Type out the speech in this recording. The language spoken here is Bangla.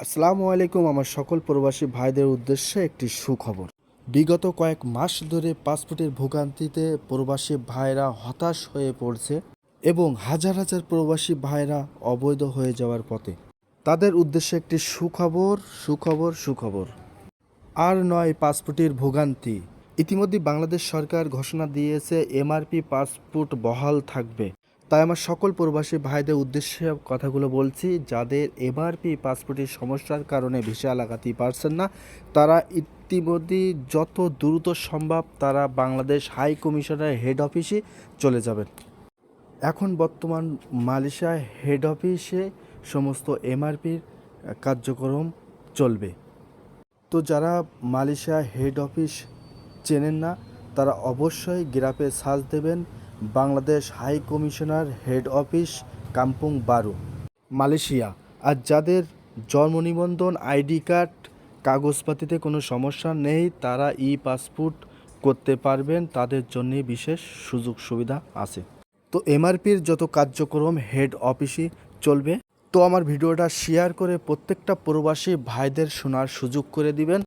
আসসালামু আলাইকুম, আমার সকল প্রবাসী ভাইদের উদ্দেশ্যে একটি সুখবর। বিগত কয়েক মাস ধরে পাসপোর্টের ভোগান্তিতে প্রবাসী ভাইরা হতাশ হয়ে পড়ছে এবং হাজার হাজার প্রবাসী ভাইরা অবৈধ হয়ে যাওয়ার পথে। তাদের উদ্দেশ্যে একটি সুখবর সুখবর সুখবর। আর নয়, পাসপোর্টের ভোগান্তি। ইতিমধ্যে বাংলাদেশ সরকার ঘোষণা দিয়েছে, এমআরপি পাসপোর্ট বহাল থাকবে। তাই আমার সকল প্রবাসী ভাইদের উদ্দেশ্যে কথাগুলো বলছি, যাদের এমআরপি, পাসপোর্টের সমস্যার কারণে ভিসা লাগাতেই পারছেন না, তারা ইতিমধ্যে যত দ্রুত সম্ভব তারা বাংলাদেশ হাই কমিশনের হেড অফিসে চলে যাবেন। এখন বর্তমান মালয়েশিয়া হেড অফিসে সমস্ত এমআরপির কার্যক্রম চলবে। তো যারা মালয়েশিয়া হেড অফিস চেনেন না, তারা অবশ্যই গ্রাফে সার্চ দেবেন Bangladesh high commissioner head office Kampung Baru, Malaysia. আর যাদের জন্ম নিবন্ধন আইডি কার্ড কাগজপাতিতে কোনো সমস্যা নেই, তারা ই পাসপোর্ট করতে পারবেন, তাদের জন্য বিশেষ সুযোগ সুবিধা আছে। তো এমআরপির যত কার্যক্রম হেড অফিসে চলবে, তো আমার ভিডিওটা শেয়ার করে প্রত্যেকটা প্রবাসী ভাইদের শোনার সুযোগ করে দিবেন।